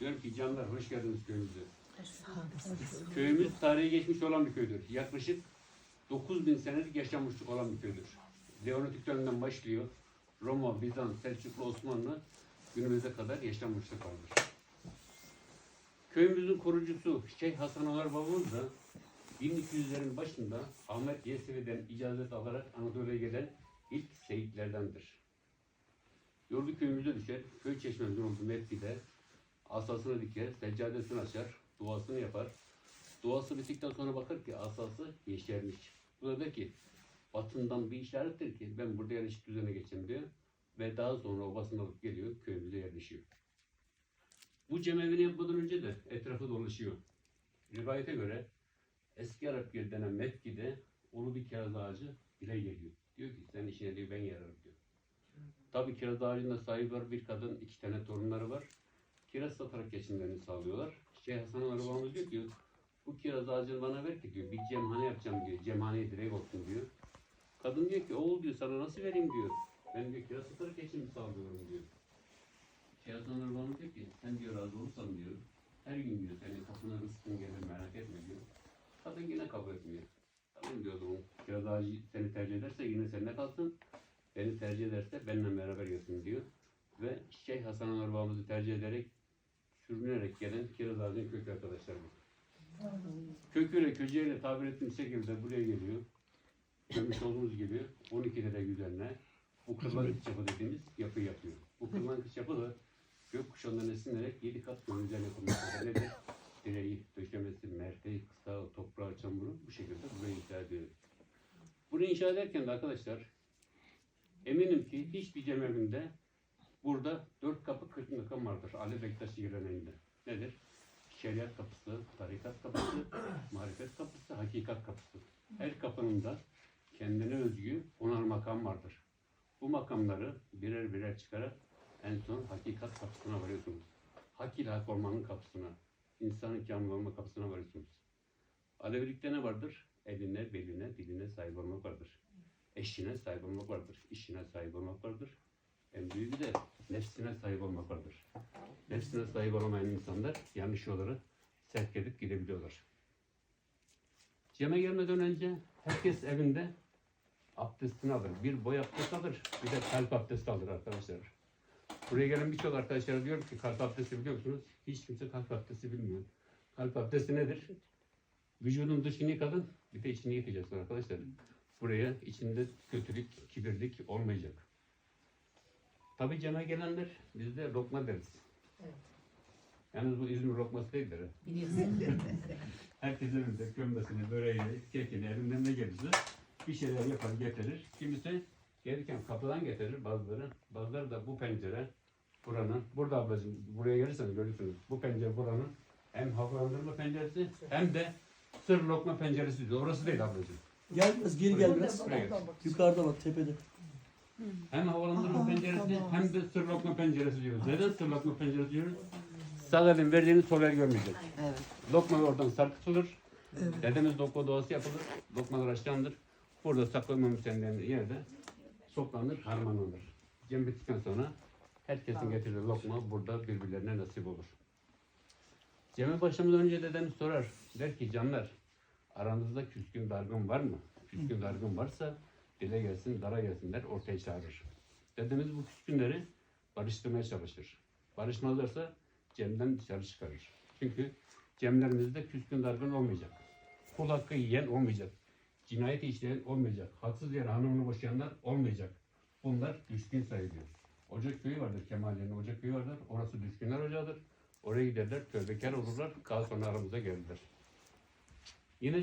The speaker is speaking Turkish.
Diyorum ki canlar hoş geldiniz köyümüze. Köyümüz tarihi geçmiş olan bir köydür. Yaklaşık 9000 senelik yaşanmışlık olan bir köydür. Leonotik döneminden başlıyor. Roma, Bizans, Selçuklu, Osmanlı günümüze kadar yaşanmışlık vardır. Köyümüzün kurucusu Şeyh Hasan Onar babamız da 1200'lerin başında Ahmet Yesevi'den icazet alarak Anadolu'ya gelen ilk şehitlerdendir. Yurdu köyümüze düşer, köy çeşmemizin olduğu mevkide asasını diker, seccadesini açar, duasını yapar. Duası bittikten sonra bakar ki asası yeşermiş. Bu da der ki batından bir işarettir ki ben burada yerleşik düzene geçeyim diyor. Ve daha sonra obasını alıp geliyor, köyümüze yerleşiyor. Bu cemevini yapmadan önce de etrafı dolaşıyor. Rivayete göre eski Arap geri denen Mekke'de ulu bir kiraz ağacı dile geliyor. Diyor ki sen işine diyor ben yararım diyor. Tabii kiraz ağacında sahibi var bir kadın, iki tane torunları var. Kiraz satarak geçimlerini sağlıyorlar. Şeyh Hasan Arabamız diyor ki bu kiraz ağacını bana ver ki diyor bir cemhane yapacağım diyor. Cemhaneye direkt olsun diyor. Kadın diyor ki oğul diyor sana nasıl vereyim diyor. Ben diyor kiraz satarak geçim sağlıyorum diyor. Şeyh Hasan Arabamız diyor ki sen diyor razı olursan diyor. Her gün diyor senin kapına rızkın gelir merak etme diyor. Kadın yine kabul etmiyor. Tamam diyor o. Kiraz ağacı seni tercih ederse yine seninle kalsın. Beni tercih ederse benimle beraber yesin diyor. Ve Şeyh Hasan Ömer babamızı tercih ederek sürünerek gelen kiraz ağacının kökü arkadaşlar bu. Köküyle köceğiyle tabir ettiğim şekilde buraya geliyor. Görmüş olduğunuz gibi 12 derece üzerine bu kırlangıç yapı dediğimiz yapı yapıyor. Bu kırlangıç yapı da gökkuşağından esinlenerek 7 kat gönül üzerine yapılmaktadır. Nedir? Direği, döşemesi, merteği, kısa, toprağı, çamuru bu şekilde burayı inşa ediyor. Bunu inşa ederken de arkadaşlar eminim ki hiçbir cemevinde burada dört kapı kırk makam vardır. Ali Bektaş geleneğinde. Nedir? Şeriat kapısı, tarikat kapısı, marifet kapısı, hakikat kapısı. Her kapının da kendine özgü onar makam vardır. Bu makamları birer birer çıkarak en son hakikat kapısına varıyorsunuz. Hak ile hak olmanın kapısına, insanın kamil olma kapısına varıyorsunuz. Alevilikte ne vardır? Eline, beline, diline sahip olmak vardır. Eşine sahip olmak vardır. işine sahip olmak vardır. En büyüğü de nefsine sahip olmak vardır. Nefsine sahip olamayan insanlar yanlış yolları sevk edip gidebiliyorlar. Ceme gelmeden önce herkes evinde abdestini alır. Bir boy abdest alır, bir de kalp abdesti alır arkadaşlar. Buraya gelen birçok arkadaşlara diyorum ki kalp abdesti biliyor musunuz? Hiç kimse kalp abdesti bilmiyor. Kalp abdesti nedir? Vücudun dışını yıkadın, bir de içini yıkayacaksın arkadaşlar. Buraya içinde kötülük, kibirlik olmayacak. Tabi cana gelenler biz de lokma deriz. Evet. Yalnız bu İzmir lokması değildir. Biliyorsun. Herkes evinde kömbesini, böreğini, kekini, elinden ne gelirse bir şeyler yapar getirir. Kimisi gelirken kapıdan getirir bazıları. Bazıları da bu pencere buranın, burada ablacığım buraya gelirseniz görürsünüz. Bu pencere buranın hem havalandırma penceresi hem de sır lokma penceresi diyor. Orası değil ablacığım. Gel biraz geri gel biraz. Buraya gel. Yukarıda bak tepede. Hem havalandırma penceresi hem de sır lokma penceresi diyoruz. Neden sır lokma penceresi diyoruz? Sağ elin verdiğini sol el görmeyecek. Evet. Lokma oradan sarkıtılır. Evet. Dedemiz lokma doğası yapılır. Lokmalar haşlanır. Burada saklanmamış denilen yerde soplanır, harmanlanır. Cem bittikten sonra herkesin getirdiği lokma burada birbirlerine nasip olur. Cem'e başlamadan önce dedemiz sorar. Der ki canlar aranızda küskün dargın var mı? Küskün dargın varsa dile gelsin, dara gelsinler ortaya çağırır. Dedemiz bu küskünleri barıştırmaya çalışır. Barışmazlarsa Cem'den dışarı çıkarır. Çünkü Cemlerimizde küskün dargın olmayacak. Kul hakkı yiyen olmayacak. Cinayet işleyen olmayacak. Haksız yere hanımını boşayanlar olmayacak. Bunlar düşkün sayılıyor. Ocak köyü vardır Kemallerin Ocak köyü vardır. Orası düşkünler ocağıdır. Oraya giderler, tövbekar olurlar. Daha sonra aramıza gelirler. Yine